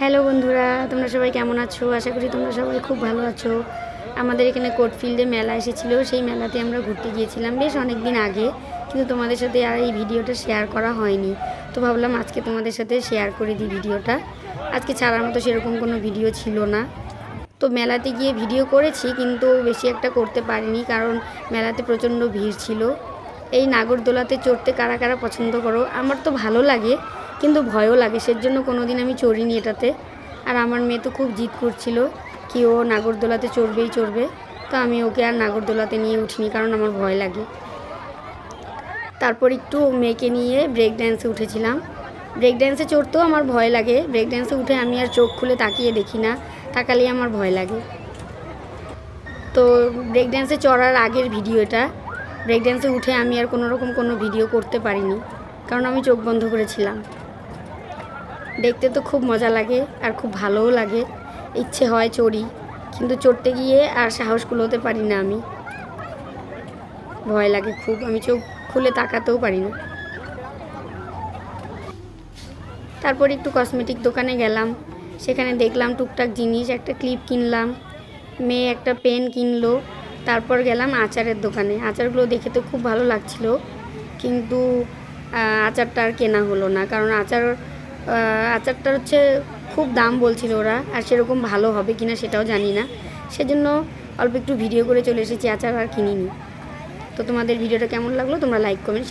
Hello বন্ধুরা, তোমরা সবাই কেমন আছো? আশা করি তোমরা সবাই খুব ভালো আছো। আমাদের এখানে কোটফিল্ডে মেলা এসেছিল, সেই মেলাতে আমরা ঘুরতে গিয়েছিলাম বেশ অনেক দিন আগে, কিন্তু তোমাদের সাথে আর এই ভিডিওটা শেয়ার করা হয়নি। তো ভাবলাম আজকে তোমাদের সাথে শেয়ার করে দিই ভিডিওটা। আজকে ছাড়ার মতো সেরকম কোনো ভিডিও ছিল না। তো মেলাতে গিয়ে ভিডিও করেছি, কিন্তু বেশি একটা করতে পারিনি, কারণ মেলাতে প্রচণ্ড ভিড় ছিল। এই নাগরদোলাতে চড়তে কারা কারা পছন্দ করো? আমার তো ভালো লাগে কিন্তু ভয়ও লাগে। সেজন্য কোনো দিন আমি চড়িনি এটাতে। আর আমার মেয়ে তো খুব জিদ করছিল কি ও নাগরদোলাতে চড়বেই চড়বে। তো আমি ওকে আর নাগরদোলাতে নিয়ে উঠিনি কারণ আমার ভয় লাগে। তারপর একটু মেয়েকে নিয়ে ব্রেক ড্যান্সে উঠেছিলাম। ব্রেক ড্যান্সে চড়তেও আমার ভয় লাগে। ব্রেক ড্যান্সে উঠে আমি আর চোখ খুলে তাকিয়ে দেখি না। তাকালেই আমার ভয় লাগে। তো ব্রেক ড্যান্সে চড়ার আগের ভিডিও এটা। ব্রেক ড্যান্সে উঠে আমি আর কোনো রকম কোনো ভিডিও করতে পারিনি। কারণ আমি চোখ বন্ধ করেছিলাম। দেখতে তো খুব মজা লাগে আর খুব ভালোও লাগে। ইচ্ছে হয় চড়ি, কিন্তু চড়তে গিয়ে আর সাহস কুলোতে পারি না আমি। ভয় লাগে খুব, আমি চোখ খুলে তাকাতেও পারি না। তারপর একটু কসমেটিক দোকানে গেলাম। সেখানে দেখলাম টুকটাক জিনিস, একটা ক্লিপ কিনলাম, মেয়ে একটা পেন কিনলো। তারপর গেলাম আচারের দোকানে। আচারগুলো দেখে তো খুব ভালো লাগছিল, কিন্তু আচারটা আর কেনা হলো না। কারণ আচার আচারটা হচ্ছে খুব দাম বলছিল ওরা, আর সেরকম ভালো হবে কিনা সেটাও জানি না। সেজন্য অল্প একটু ভিডিও করে চলে এসেছি, আচার আর কিনিনি। তো তোমাদের ভিডিওটা কেমন লাগল তোমরা লাইক কমেন্ট